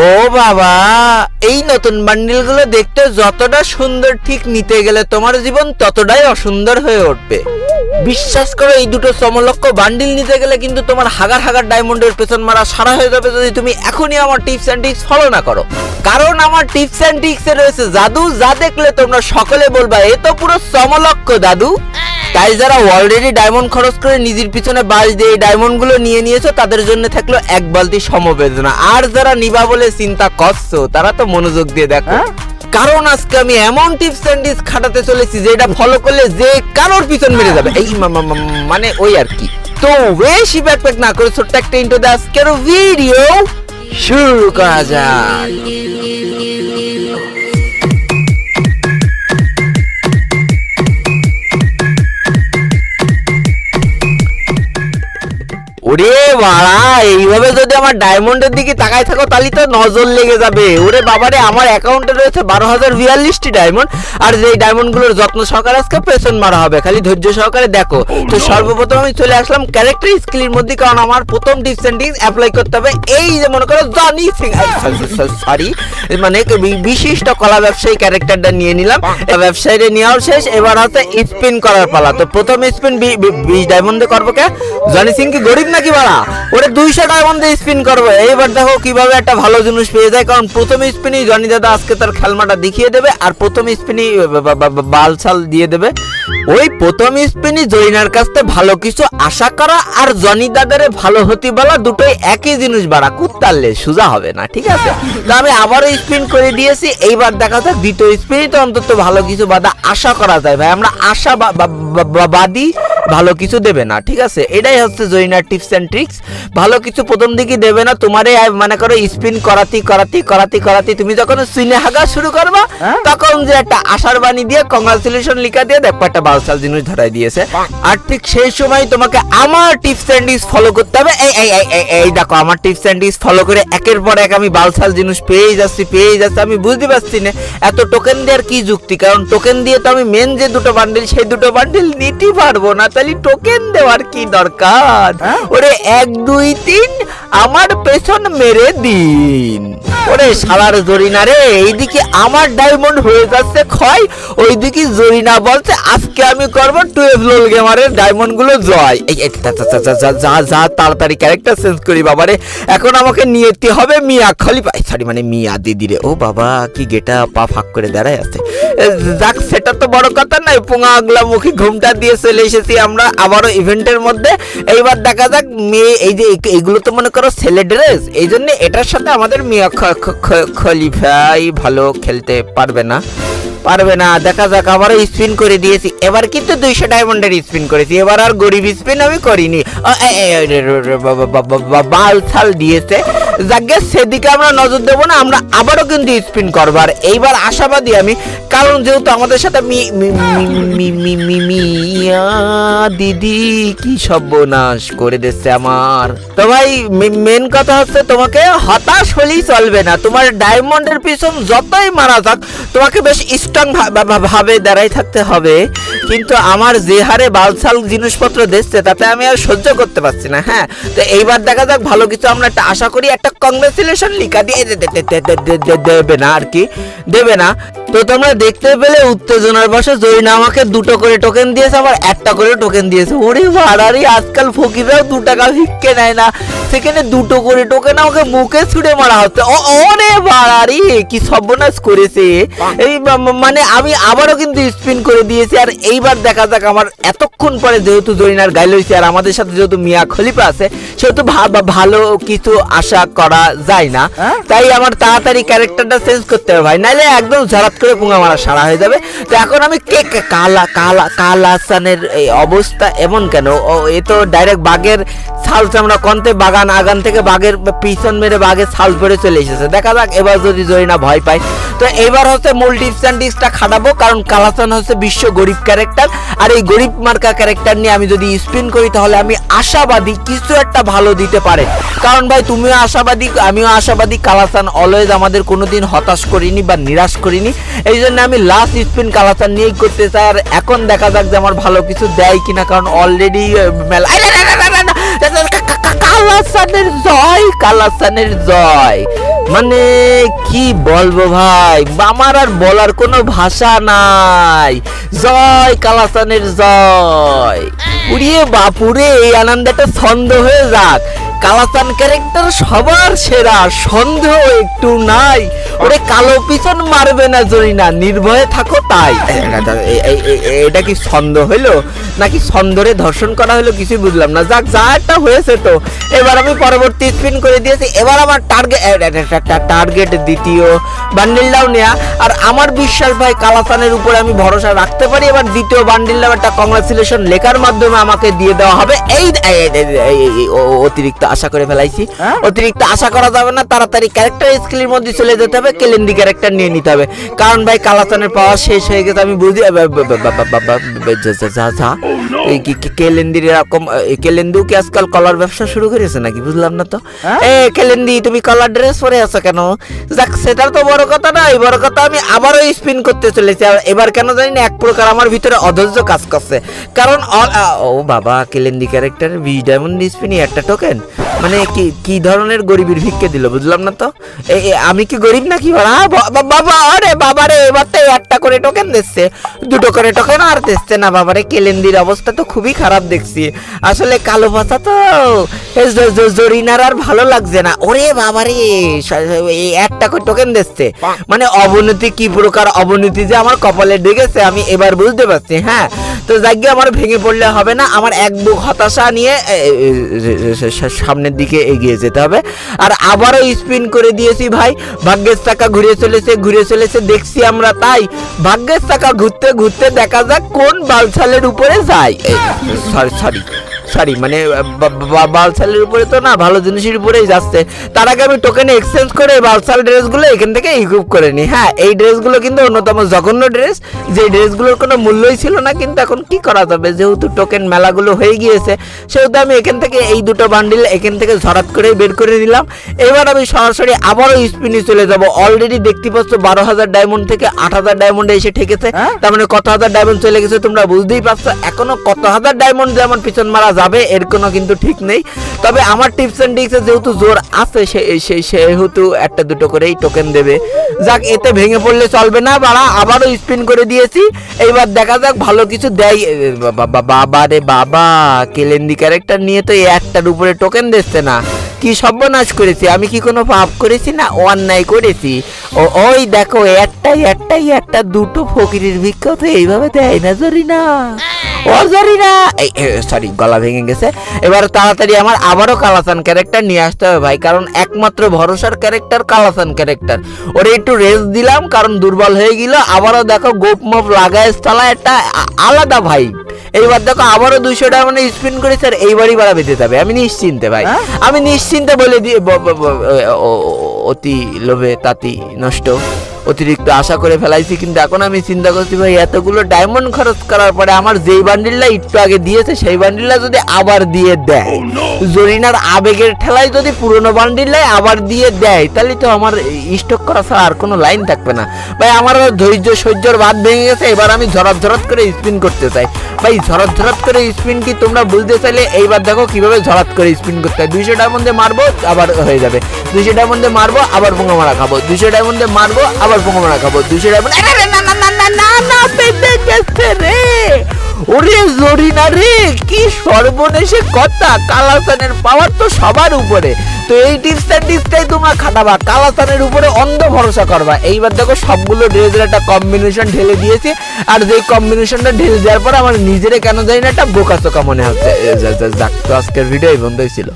ও বাবা, এই নতুন বান্ডিলগুলো দেখতে যতটা সুন্দর ঠিক নিতে গেলে তোমার জীবন ততটাই অসুন্দর হয়ে উঠবে। বিশ্বাস করো, এই দুটো সমলক্ষ বান্ডিল নিতে গেলে কিন্তু তোমার হাগার হাগার ডায়মন্ডের পেছন মারা সারা হয়ে যাবে যদি তুমি এখনই আমার টিপস অ্যান্ড ট্রিক্স ফলো না করো। কারণ আমার টিপস অ্যান্ড ট্রিক্সে রয়েছে জাদু, যা দেখলে তোমরা সকলে বলবা, এ তো পুরো সমলক্ষ, দাদু। তাই যারা অলরেডি ডায়মন্ড খরচ করে নিজের পিছনে বাস দিয়ে ডায়মন্ডগুলো নিয়ে নিয়েছো তাদের জন্য থাকল এক বালতি সমবেদনা। আর যারা নিবা বলে চিন্তা করছ তারা তো মনোযোগ দিয়ে দেখো। কারণ আজকে আমি এমন টিপস অ্যান্ড টিপস খাটাতে চলেছি যেটা ফলো করলে যে কারোর পিছন মেরে যাবে। এই মানে ওই আর কি। তো বেশি ব্যাকপ্যাক না করে ছোট্ট একটা ইন্টো দে আজকের ভিডিও শুরু করা যাক। ওরে বাড়া, এইভাবে যদি আমার ডায়মন্ডের দিকে তাকায় থাকো, তাহলে তো নজর লেগে যাবে। ওরে বাবারে, আমার অ্যাকাউন্টে রয়েছে বারো হাজার বিয়াল্লিশটি ডায়মন্ড, আর যেই ডায়মন্ডগুলোর যত্ন সহকারে আজকে পেছন মারা হবে, খালি ধৈর্য সহকারে দেখো। তো সর্বপ্রথম আমি চলে আসলাম ক্যারেক্টার স্কিলের মধ্যে, কারণ আমার প্রথম টিপস অ্যান্ড অ্যাপ্লাই করতে হবে। এই যে মনে করো জনি সরি মানে বিশিষ্ট কলা ব্যবসায়ী ক্যারেক্টারটা নিয়ে নিলাম। ব্যবসায়ীরা নেওয়ার শেষ, এবার হচ্ছে স্পিন করার পালা। তো প্রথম স্পিন বিশ ডায়মন্ডে করব কে? জনি সিং কি গরিব নাকি বাড়া? ওরে দুইশো ডায়মন্ডে স্পিন করব। এইবার দেখো কীভাবে একটা ভালো জিনিস পেয়ে যায়। কারণ প্রথম স্পিনই জনি দাদা আজকে তার খেলমাটা দেখিয়ে দেবে, আর প্রথম স্পিনই বাল ছাল দিয়ে দেবে। ওই প্রথম স্পিনই জরিনার কাছ থেকে ভালো কিছু আশা করা আর জনি দাদারে ভালো হতে বলা দুটোই একই জিনিস বাড়া কুত্তারলে সোজা হবে না ঠিক আছে? তো আমি আবারও স্পিন করে দিয়েছি এইবার দেখা যাক দ্বিতীয় স্পিনই তো অন্তত ভালো কিছু বাদা আশা করা যায় ভাই আমরা আশা বাদী ভালো কিছু দেবে না ঠিক আছে? এটাই হচ্ছে জরিনার টিপস অ্যান্ড ট্রিক্স। ভালো কিছু প্রথম দিকে দেবে না তোমারে মনে করো স্পিন করাতি করাতি করাতি করাতি তুমি যখন সিনে হাগা শুরু করবা তখন যে একটা আশার বাণী দিয়ে কংগ্রাচুলেশন লিখা দিয়ে দেখো একটা বালসাল জিনিস ধরাই দিয়েছে। আর ঠিক সেই সময় তোমাকে আমার টিপস অ্যান্ড ফলো করতে হবে। এই এই এই এই দেখো আমার টিপস অ্যান্ড ফলো করে একের পর এক আমি বালসাল জিনিস পেয়েই যাচ্ছি পেয়েই যাচ্ছি আমি বুঝতে পারছি না। এত টোকেন দেওয়ার কি যুক্তি? কারণ টোকেন দিয়ে তো আমি মেন যে দুটো বান্ডিল সেই দুটো বান্ডিল নিতে পারব না। তাহলে টোকেন দেওয়ার কি দরকার? ওরে এক দুই তিন আমার পেছন মেরে দিন। ওরে শালার জরিনা রে এইদিকে আমার ডায়মন্ড হয়ে যাচ্ছে ক্ষয় ওইদিকে জরিনা বলছে আজকে আমি টুয়েলভ লোল গেমারের ডায়মন্ডগুলো জয়। যা, যা, তাড়াতাড়ি ক্যারেক্টার চেঞ্জ করি এখন আমাকে হবে মিয়া খলিফা। সরি মানে মিয়া দিদি রে। ও বাবা কি গেটা পা ফাঁক করে দাঁড়ায় আছে। যাক সেটা তো বড় কথা নয় পোঙা আগলা ঘুমটা দিয়ে চলে এসেছি আমরা আবারও ইভেন্টের মধ্যে। এইবার দেখা যাক মেয়ে এই যে এইগুলো তো মনে করো ছেলে ড্রেস এই জন্য এটার সাথে আমাদের মিয়া খলিফাই ভালো খেলতে পারবে না। পারবে না। দেখা যাক, আবারও স্পিন করে দিয়েছি। এবার কিন্তু দুইশো ডায়মন্ডের স্পিন করেছি। এবার আর গরিব স্পিন আমি করিনি। বাল ছাল দিয়েছে। যাকে সেদিকে আমরা নজর দেবো না, আমরা আবারও কিন্তু স্পিন করব। আর এইবার আশাবাদী আমি, কারণ যেহেতু আমাদের সাথে দিদি কি সর্বনাশ করে দিচ্ছে আমার। তো ভাই মেন কথা হচ্ছে তোমাকে হতাশ হলেই চলবে না। তোমার ডায়মন্ডের পিছন যতই মারা যাক, তোমাকে বেশ স্ট্রং ভাবে দাঁড়াই থাকতে হবে। কিন্তু আমার যে হারে বালসাল জিনিসপত্র দিচ্ছে, তাতে আমি আর সহ্য করতে পারছি না হ্যাঁ? তো এইবার দেখা যাক, ভালো কিছু আমরা একটা আশা করি, একটা কংগ্রেচুলেশন লিখা দিয়ে দেবে না আর কি। দেবে না। তো তোমরা দেখতে পেলে উত্তেজনার বসে জরিনা আমাকে দুটো করে টোকেন দিয়েছে আবার একটা করে টোকেন দিয়েছে। ওরে ভাড়ারি আজকাল ফকিররাও দু টাকা ভিক্ষে নেয় না। সেখানে দুটো করে টোকেন আমাকে মুখে ছুড়ে মারা হচ্ছে। ওরে ভাড়ারি কি সর্বনাশ করেছে। এই মানে আমি আবারও কিন্তু স্পিন করে দিয়েছি আর এইবার দেখা যাক আমার এতক্ষণ পরে যেহেতু জরিনার গাইল হয়েছে আর আমাদের সাথে যেহেতু মিয়া খলিফা আছে সেহেতু ভালো কিছু আশা করা যায় না। তাই আমার তাড়াতাড়ি ক্যারেক্টারটা চেঞ্জ করতে হবে ভাই নাইলে একদম ঝারাত করে পুঙ্গা মারা সারা হয়ে যাবে। তো এখন আমি কে কালা কালা, কালাসানের এই অবস্থা এমন কেন? ও, এ তো ডাইরেক্ট বাঘের ছাল চামড়া কন্তে বাগান আগান থেকে বাঘের পিছন মেরে বাঘের ছাল পরে চলে এসেছে। দেখা যাক, এবার যদি জরিনা ভয় পায়। তো এবার হচ্ছে মূল টিপসটা খাটাবো, কারণ কালাসান হচ্ছে বিশ্ব গরিব ক্যারেক্টার আর এই গরিব মার্কা ক্যারেক্টার নিয়ে আমি যদি স্পিন করি, তাহলে আমি আশাবাদী কিছু একটা ভালো দিতে পারে। কারণ ভাই, তুমিও আশাবাদী, আমিও আশাবাদী কালাসান অলওয়েজ আমাদের কোনোদিন হতাশ করিনি বা নিরাশ করিনি। এই জন্য আমি লাস্ট স্পিন কালাসান নিয়েই করতে চাই। আর এখন দেখা যাক যে আমার ভালো কিছু দেয় কিনা, কারণ অলরেডি মেলা কালাসানের জয় কালাসানের জয়। মানে কি বলব ভাই, আমার আর বলার কোনো ভাষা নাই। জয় কালাসানের জয়। উড়িয়ে বাপুরে, এই আনন্দটা ছন্দ হয়ে যাক। কালাসান ক্যারেক্টার সবার সেরা, সন্দেহ একটু নাই। ওরে কালো পিছন মারবে না জরিনা, নির্ভয়ে থাকো তাই। এটা কি সন্দেহ হইল? নাকি সন্দরে ধর্ষণ করা হলো কিছুই বুঝলাম না। যাক, যা একটা হয়েছে তো। এবার আমি পরবর্তী স্পিন করে দিয়েছি। এবার আমার টার্গেট টার্গেট দ্বিতীয় বান্ডিলটাও নেয়া। আর আমার বিশ্বাস ভাই কালাসানের উপরে আমি ভরসা রাখতে পারি। এবার দ্বিতীয় বান্ডিলটাও একটা কংগ্রাচুলেশন লেখার মাধ্যমে আমাকে দিয়ে দেওয়া হবে। এই, অতিরিক্ত আশা করে ফেলাইছি। হ্যাঁ? অতিরিক্ত আশা করা যাবে না তাড়াতাড়ি ক্যারেক্টার স্কিলের মধ্যে চলে যেতে হবে কেলেন্দি ক্যারেক্টার নিয়ে নিতে হবে। কারণ ভাই কালাসানের পাওয়ার শেষ হয়ে গেছে আমি বুঝি এরকম কেলেন্দু কি আজকাল কলার ব্যবসা শুরু করেছে নাকি বুঝলাম না তো? হ্যাঁ? এ কেলেন্দি তুমি কলার ড্রেস পরে আছো কেন? যাক সেটার তো বড় কথা নয় বড় কথা আমি আবারও স্পিন করতে চলেছি আর এবার কেন জানি না এক প্রকার আমার ভিতরে অধৈর্য কাজ করছে। কারণ ও বাবা কেলেন্দি ক্যারেক্টার বিশ ডায়মন্ড স্পিনই একটা টোকেন মানে কি কি ধরনের গরিবের ভিক্ষে দিল বুঝলাম না তো? আমি কি গরিব নাকি বাবা? আরে বাবা রে এবার তো একটা করে টোকেন দিচ্ছে। দুটো করে টোকেন আর দিচ্ছে না বাবারে কেলেন্দির অবস্থা তো খুবই খারাপ দেখছি। আসলে কালো ভাষা তো জরিনার আর ভালো লাগছে না। ওরে বাবারে একটা করে টোকেন দিচ্ছে। মানে অবনতি কি প্রকার অবনতি যে আমার কপালে ঢেকেছে আমি এবার বুঝতে পারছি হ্যাঁ? তো যাই গিয়ে আমার ভেঙে পড়লে হবে না। আমার এক বুক হতাশা নিয়ে সামনের দিকে এগিয়ে যেতে হবে। আর আবারও স্পিন করে দিয়েছি ভাই। ভাগ্যের চাকা ঘুরে চলেছে ঘুরে চলেছে, দেখছি আমরা তাই। ভাগ্যের চাকা ঘুরতে ঘুরতে দেখা যাক কোন বালছালের উপরে যায়। সরি সরি সরি মানে বালসালের উপরে তো না ভালো জিনিসের উপরেই যাচ্ছে। তার আগে আমি টোকেনে এক্সচেঞ্জ করে বালসাল ড্রেসগুলো এখান থেকে ইকুইপ করে নিই হ্যাঁ এই ড্রেসগুলো কিন্তু অন্যতম জঘন্য ড্রেস যে ড্রেসগুলোর কোনো মূল্যই ছিল না কিন্তু এখন কি করা যাবে? যেহেতু টোকেন মেলাগুলো হয়ে গিয়েছে সেহেতু আমি এখান থেকে এই দুটো বান্ডিল এখান থেকে ঝরাত করে বের করে নিলাম। এবার আমি সরাসরি আবারও স্পিনে চলে যাব। অলরেডি দেখতে পাচ্ছ বারো হাজার ডায়মন্ড থেকে আট হাজার ডায়মন্ডে এসে ঠেকেছে। হ্যাঁ? তার মানে কত হাজার ডায়মন্ড চলে গেছে তোমরা বুঝতেই পারছ। এখনও কত হাজার ডায়মন্ড যেমন পিছন মারা যাবে এর কোনো কিন্তু ঠিক নেই। তবে আমার টিপস অ্যান্ড ট্রিক্সে যেহেতু জোর আছে, সে- সে- সেহেতু একটা দুটো করেই টোকেন দেবে। যাক, এতে ভেঙে পড়লে চলবে না, বাড়া, আবারও স্পিন করে দিয়েছি। এইবার দেখা যাক, ভালো কিছু দেয় বাবা রে, বাবা কেলেন্দি ক্যারেক্টার নিয়ে তো এই একটার উপরে টোকেন দিচ্ছে না। কি সর্বনাশ করেছি? আমি কি কোনো পাপ করেছি না অন্যায় করেছি? ও, ওই দেখো, একটাই একটাই, একটা দুটো ফকিরের ভিক্ষা তো এইভাবে দেয় না জরি না না এই সরি গলা ভেঙে গেছে। এবার তাড়াতাড়ি আমার আবারও কালাসান ক্যারেক্টার নিয়ে আসতে হবে ভাই, কারণ একমাত্র ভরসার ক্যারেক্টার কালাসান ক্যারেক্টার ওরে একটু রেস্ট দিলাম, কারণ দুর্বল হয়ে গেল। আবারও দেখো গোপ মোপ লাগায় চালা একটা আলাদা ভাই এইবার দেখো আবারও দুশো টাকা মানে স্পিন করে স্যার এইবারই বাড়া বেঁধে যাবে আমি নিশ্চিন্তে ভাই। হ্যাঁ? আমি নিশ্চিন্তে বলে দিয়ে অতি লোভে তাতি নষ্ট। অতিরিক্ত আশা করে ফেলাইছি কিন্তু এখন আমি চিন্তা করছি ভাই এতগুলো ডায়মন্ড খরচ করার পরে আমার যেই বান্ডিলটা একটু আগে দিয়েছে সেই বান্ডিলটা যদি আবার দিয়ে দেয় জরিনার আবেগের ঠেলায় যদি পুরনো বান্ডিলটাই আবার দিয়ে দেয় তাহলে তো আমার স্টক করা ছাড়া আর কোনো লাইন থাকবে না। ভাই আমার ধৈর্য সহ্যর বাদ ভেঙে গেছে এবার আমি ঝরাত ঝরাত করে স্পিন করতে চাই। ভাই ঝরাত ঝরাত করে স্পিন কি তোমরা বুঝতে চাইলে এইবার দেখো কীভাবে ঝরাত করে স্পিন করতে হয়। দুইশো ডায়মন্ডে মারবো আবার হয়ে যাবে। দুইশো ডায়মন্ডে মারবো আবার পোঙা মারা খাব। দুইশো ডায়মন্ডে মারবো আবার পোঙা মারা খাব। ডায়মন্ড না না না না না না গেছে রে। ওরে রে, কি সর্বনেশে কথা। কালাসানের পাওয়ার তো সবার উপরে। তো এই টিপসটা টিপসটাই তোমরা খাটাবা। কালাসানের উপরে অন্ধ ভরসা করবা। এইবার দেখো সবগুলো ড্রেসের একটা কম্বিনেশন ঢেলে দিয়েছি। আর যেই কম্বিনেশনটা ঢেলে দেওয়ার পর আমার নিজেরে কেন জানি না, একটা বোকা চোকা মনে হচ্ছে। যাক আজকের ভিডিও এই বন্ধই ছিল।